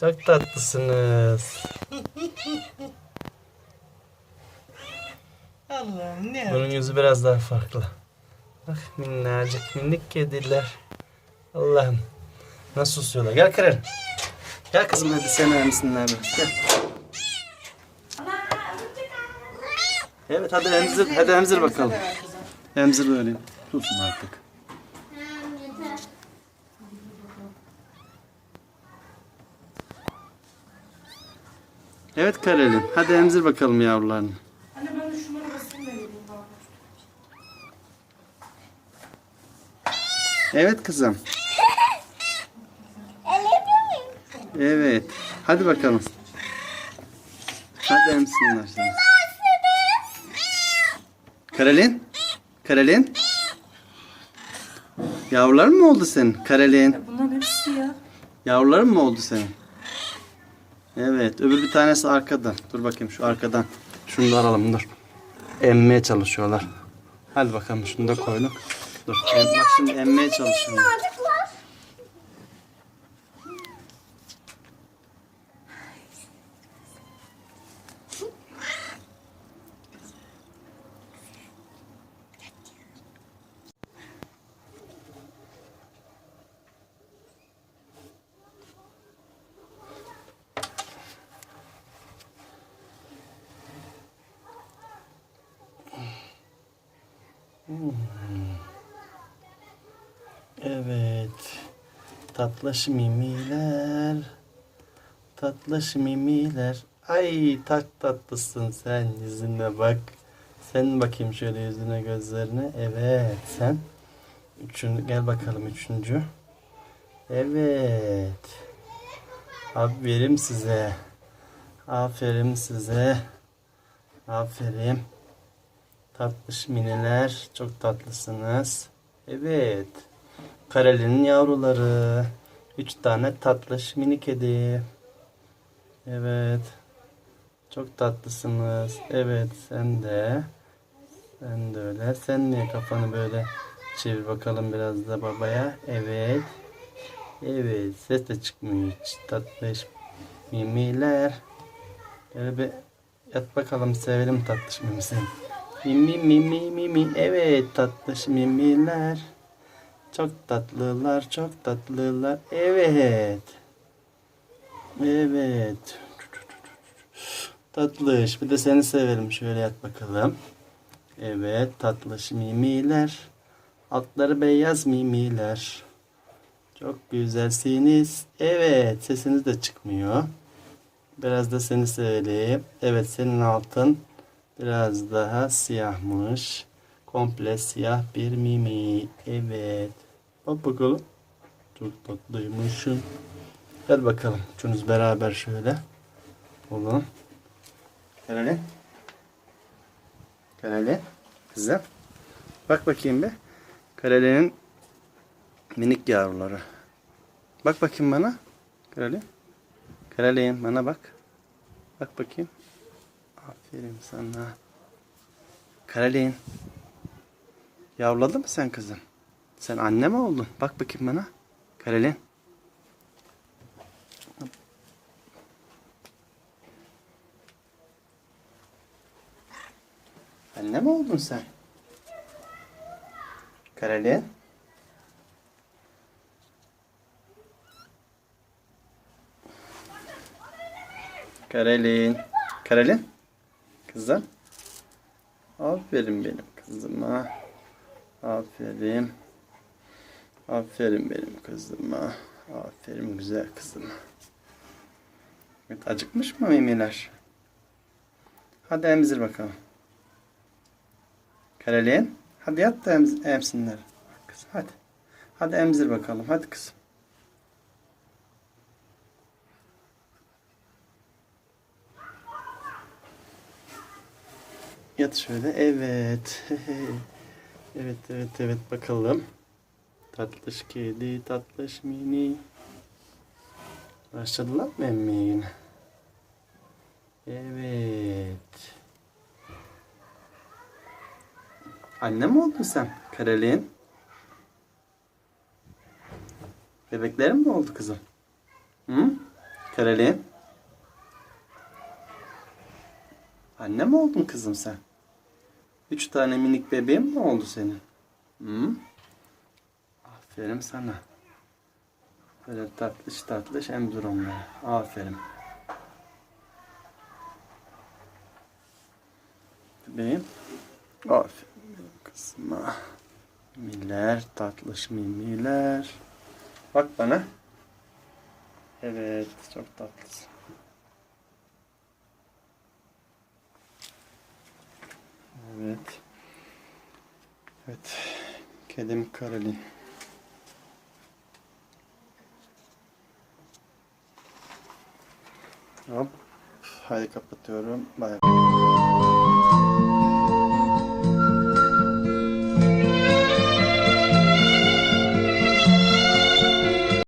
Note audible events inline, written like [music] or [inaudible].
Çok tatlısınız. [laughs] Allah'ım ne Bunun yüzü biraz daha farklı. Bak minnacık minik kediler. Allah'ım. Nasıl susuyorlar. Gel Karen. Gel kızım hadi sen emsinler biraz. Gel. Evet hadi emzir, hadi emzir bakalım. Emzir vereyim. Tutun artık. Evet Karelin. Hadi emzir bakalım yavrularını. Anne ben de şunları basayım da. Evet kızım. Evet. Hadi bakalım. Hadi emsinler seni. Karolin? Karolin? Yavruların mı oldu senin? Karolin. Bunların hepsi ya. Yavruların mı oldu senin? Evet. Öbür bir tanesi arkadan. Dur bakayım şu arkadan. Şunu da alalım dur. Emmeye çalışıyorlar. Hadi bakalım şunu da koyduk. Dur. Em, bak şimdi emmeye çalışıyorlar. Evet. Tatlış mimiler. Tatlış mimiler. Ay tak tatlısın sen yüzüne bak. Sen bakayım şöyle yüzüne gözlerine. Evet sen. Üçüncü, gel bakalım üçüncü. Evet. Aferin size. Aferin size. Aferin. Tatlış miniler. Çok tatlısınız. Evet. Karelinin yavruları. Üç tane tatlış mini kedi. Evet. Çok tatlısınız. Evet sen de. Sen de öyle. Sen niye kafanı böyle çevir bakalım biraz da babaya. Evet. Evet. Ses de çıkmıyor hiç. Tatlış mimiler. Böyle bir yat bakalım sevelim tatlış mimi seni. Mimi mimi mimi. Evet tatlış mimiler. Çok tatlılar, çok tatlılar. Evet. Evet. Tatlış. Bir de seni severim. Şöyle yat bakalım. Evet. Tatlış mimiler. Altları beyaz mimiler. Çok güzelsiniz. Evet. Sesiniz de çıkmıyor. Biraz da seni sevelim. Evet. Senin altın biraz daha siyahmış. Komple siyah bir mimi. Evet. Bak bakalım. Çok tatlıymışsın. Gel bakalım. Üçünüz beraber şöyle. Olun. Karale. Karale. Kızım. Bak bakayım bir. Karale'nin minik yavruları. Bak bakayım bana. Karale. Karale'nin bana bak. Bak bakayım. Aferin sana. Karale'nin. Yavruladın mı sen kızım? Sen anne mi oldun? Bak bakayım bana. Karolin. Anne mi oldun sen? Karolin. Karolin. Karolin. Kızım. Aferin benim kızıma. Aferin. Aferin benim kızıma. Aferin güzel kızıma. Evet, acıkmış mı mimiler? Hadi emzir bakalım. Karelin. Hadi yat da emsinler. Kızım hadi. Hadi emzir bakalım. Hadi kızım. Yat şöyle. Evet. [laughs] Evet evet evet bakalım. Tatlış kedi, tatlış mini. Başladılar mı emmeye yine? Evet. Anne mi oldun sen? Karolin. Bebeklerin mi oldu kızım? Hı? Karolin. Anne mi oldun kızım sen? Üç tane minik bebeğin mi oldu senin? Hı? Aferin sana. Böyle tatlış tatlış emzir onları. Aferin. Bebeğim. Aferin benim kızıma. Mimiler, tatlış mimiler. Bak bana. Evet, çok tatlısın. Evet. Evet. Kedim Karolin. Hop. Hadi kapatıyorum. Bay bay.